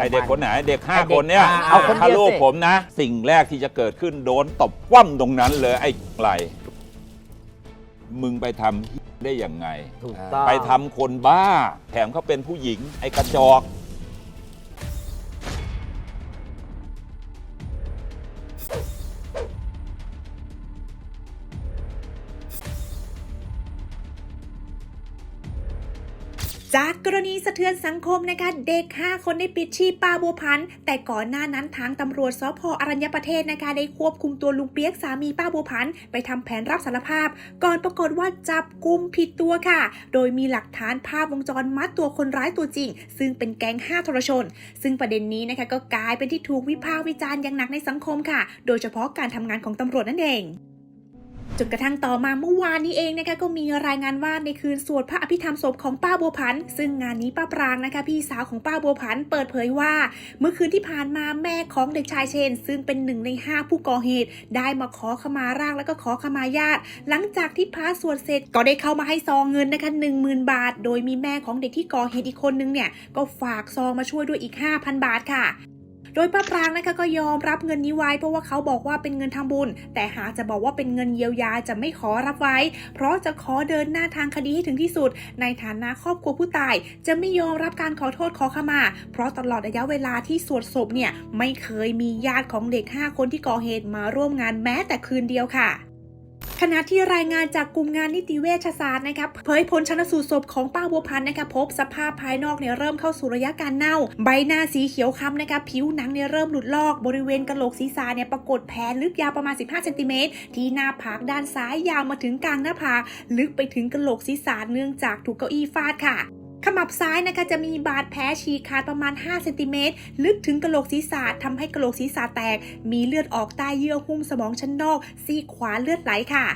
ไอเด็กคนไหนเด็กห้าไอ้เด็กคนเนี่ยอ่าเอาคนเดียวถ้าลูกสิ ผมนะ สิ่งแรกที่จะเกิดขึ้นโดนตบคว่ำตรงนั้นเลยไอ้ไรมึงไปทำได้ยังไง ถูกต้อง ไปทำคนบ้า แถมเขาเป็นผู้หญิง ไอ้กระจอก จากกรณีสะเทือนสังคมนะคะเด็ก 5 คนได้ปิดชีพป้าบัวพันธ์แต่ก่อนหน้านั้นทางตำรวจสพอรัญญประเทศนะคะได้ควบคุมตัวลุงเปียกสามีป้าบัวพันธ์ไปทำแผนรับสารภาพ ก่อนปรากฏว่าจับกุมผิดตัวค่ะ โดยมีหลักฐานภาพวงจรมัดตัวคนร้ายตัวจริง ซึ่งเป็นแก๊ง5ทรชน ซึ่งประเด็นนี้นะคะก็กลายเป็นที่ถูกวิพากษ์วิจารณ์อย่างหนักในสังคมค่ะ โดยเฉพาะการทำงานของตำรวจนั่นเอง จนกระทั่งต่อมาเมื่อวานนี้เองนะคะก็มีรายงานว่าในคืนสวดพระอภิธรรมศพของป้าบัวพันธ์ซึ่งงานนี้ป้าปรางนะคะ พี่สาวของป้าบัวพันธ์เปิดเผยว่า เมื่อคืนที่ผ่านมาแม่ของเด็กชายเชน ซึ่งเป็นหนึ่งในห้าผู้ก่อเหตุ ได้มาขอขมาร่างแล้วก็ขอขมาญาติ หลังจากที่พระสวดเสร็จก็ได้เข้ามาให้ซองเงินนะคะหนึ่งหมื่นบาท โดยมีแม่ของเด็กที่ก่อเหตุอีกคนนึงเนี่ยก็ฝากซองมาช่วยด้วยอีก 5,000 บาทค่ะ โดยป้าปรางนะคะก็ยอมรับเงินนี้ไว้ เพราะว่าเขาบอกว่าเป็นเงินทำบุญ แต่หากจะบอกว่าเป็นเงินเยียวยาจะไม่ขอรับไว้ เพราะจะขอเดินหน้าทางคดีให้ถึงที่สุด ในฐานะครอบครัวผู้ตาย จะไม่ยอมรับการขอโทษขอขมา เพราะตลอดระยะเวลาที่สวดศพเนี่ยไม่เคยมีญาติของเด็ก 5 คนที่ก่อเหตุมาร่วมงานแม้แต่คืนเดียวค่ะ ขณะที่รายงานจากกลุ่มงานนิติเวชศาสตร์นะครับเผยผลชนสูตรศพของป้าบัวพันธ์นะคะพบสภาพภายนอกเนี่ยเริ่มเข้าสู่ระยะการเน่า ใบหน้าสีเขียวคล้ำนะคะผิวหนังเนี่ยเริ่มหลุดลอกบริเวณกระโหลกศีรษะเนี่ยปรากฏแผลลึกยาวประมาณ 15เซนติเมตรที่หน้าผากด้านซ้ายยาวมาถึงกลางหน้าผากลึกไปถึงกระโหลกศีรษะเนื่องจากถูกเก้าอี้ฟาดค่ะ ขมับซ้ายนะคะจะมีบาดแผลฉีกขาดประมาณ5เซนติเมตรลึกถึงกระโหลกศีรษะทำให้กระโหลกศีรษะแตก มีเลือดออกใต้เยื่อหุ้มสมองชั้นนอก ซีกขวาเลือดไหลค่ะ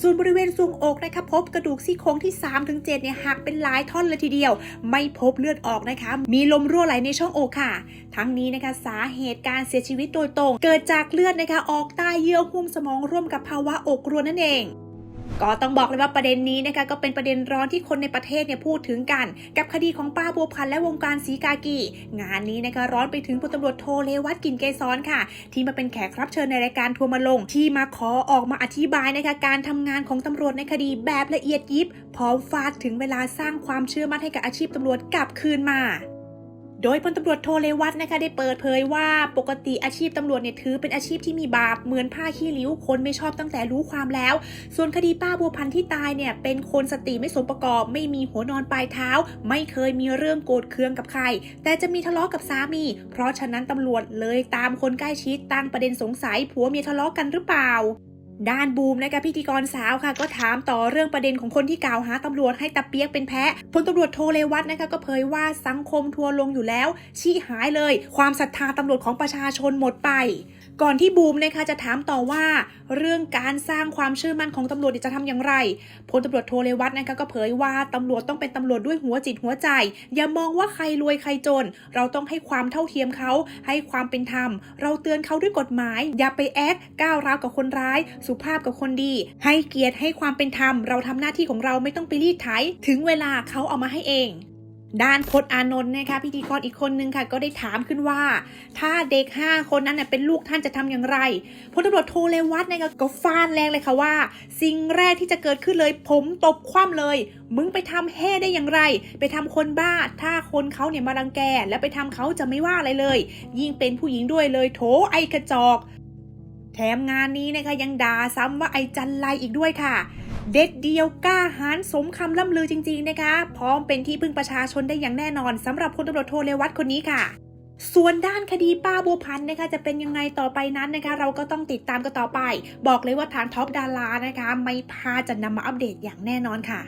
ส่วนบริเวณทรวงอกนะคะพบกระดูกซี่โครงที่ 3-7เนี่ยหักเป็นหลายท่อนเลยทีเดียว ไม่พบเลือดออกนะคะ มีลมรั่วไหลในช่องอกค่ะ ทั้งนี้นะคะสาเหตุการเสียชีวิตโดยตรง เกิดจากเลือดนะคะออกใต้เยื่อหุ้มสมองร่วมกับภาวะอกรั่วนั่นเอง ก็ต้องบอกเลยว่าประเด็นนี้นะคะก็เป็นประเด็นร้อนที่คนในประเทศเนี่ยพูดถึงกัน กับคดีของป้าบัวพันธ์และวงการสีกากี งานนี้นะคะร้อนไปถึงพลตำรวจโทเลวัตกินเกษรค่ะ ที่มาเป็นแขกรับเชิญในรายการทัวร์มาลง ที่มาขอออกมาอธิบายนะคะการทำงานของตำรวจในคดีแบบละเอียดยิบพร้อมฟาดถึงเวลาสร้างความเชื่อมั่นให้กับอาชีพตำรวจกลับคืนมา โดยพลตำรวจโทเลวัตนะคะได้เปิดเผยว่าปกติอาชีพตำรวจเนี่ยถือเป็นอาชีพที่มีบาปเหมือนผ้าขี้ริ้วคนไม่ชอบตั้งแต่รู้ความแล้ว ส่วนคดีป้าบัวพันธ์ที่ตายเนี่ยเป็นคนสติไม่สมประกอบ ไม่มีหัวนอนปลายเท้า ไม่เคยมีเรื่องโกรธเคืองกับใคร แต่จะมีทะเลาะกับสามี เพราะฉะนั้นตำรวจเลยตามคนใกล้ชิดตั้งประเด็นสงสัยผัวเมียทะเลาะกันหรือเปล่า ด้านบูมนะคะพิธีกรสาวค่ะ ก็ถามต่อเรื่องประเด็นของคนที่กล่าวหาตำรวจให้ตะเปียกเป็นแพะพลตำรวจโทเลวัตนะคะก็เผยว่าสังคมทัวร์ลงอยู่แล้ว ชี้หายเลย ความศรัทธาตำรวจของประชาชนหมดไป ก่อนที่บูมนะคะจะถามต่อว่าเรื่องการสร้างความเชื่อมั่นของตำรวจจะทำอย่างไรพลตำรวจโทเลวัตนะคะก็เผยว่าตำรวจต้องเป็นตำรวจด้วยหัวจิตหัวใจ อย่ามองว่าใครรวยใครจน เราต้องให้ความเท่าเทียมเขา ให้ความเป็นธรรม เราเตือนเขาด้วยกฎหมาย อย่าไปแอคก้าวร้าวกับคนร้าย สุภาพกับคนดี ให้เกียรติให้ความเป็นธรรม เราทำหน้าที่ของเราไม่ต้องไปรีดไถถึงเวลาเขาเอามาให้เอง ด้านพจน์อานนท์นะคะพิธีกรอีกคนนึงค่ะ ก็ได้ถามขึ้นว่า ถ้าเด็ก 5 คนนั้นเป็นลูกท่านจะทำอย่างไรพลตำรวจโทเลวัตนะคะก็ฟาดแรงเลยค่ะว่า สิ่งแรกที่จะเกิดขึ้นเลย ผมตบคว่ำเลย มึงไปทำแห่ได้อย่างไร ไปทำคนบ้า ถ้าคนเขาเนี่ยมารังแก แล้วไปทำเขาจะไม่ว่าอะไรเลย ยิ่งเป็นผู้หญิงด้วยเลยโถไอกระจอก แถมงานนี้นะคะยังด่าซ้ำว่าไอจันไรอีกด้วยค่ะ เด็ดเดียวกล้าหาญสมคำล่ำลือจริง ๆ นะคะ พร้อมเป็นที่พึ่งประชาชนได้อย่างแน่นอนสำหรับพลตำรวจโทเลวัตคนนี้ค่ะส่วนด้านคดีป้าบัวพันธ์นะคะจะเป็นยังไงต่อไปนั้นนะคะ เราก็ต้องติดตามกันต่อไป บอกเลยว่าทางท็อปดารานะคะ ไม่พาจะนำมาอัปเดตอย่างแน่นอนค่ะ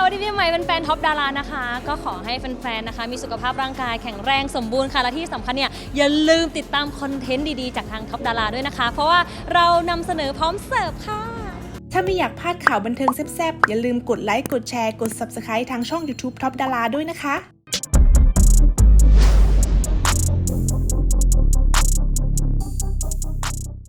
สวัสดีปีใหม่เป็นแฟนท็อปดารานะคะ ก็ขอให้แฟนๆนะคะ มีสุขภาพร่างกายแข็งแรงสมบูรณ์ค่ะ และที่สำคัญเนี่ยอย่าลืมติดตามคอนเทนต์ดีๆ จากทางท็อปดาราด้วยนะคะ เพราะว่าเรานำเสนอพร้อมเสิร์ฟค่ะ ถ้าไม่อยากพลาดข่าวบันเทิงแซ่บๆ อย่าลืมกดไลค์ กดแชร์ กด Subscribe ทางช่อง YouTube Top ดาราด้วยนะคะ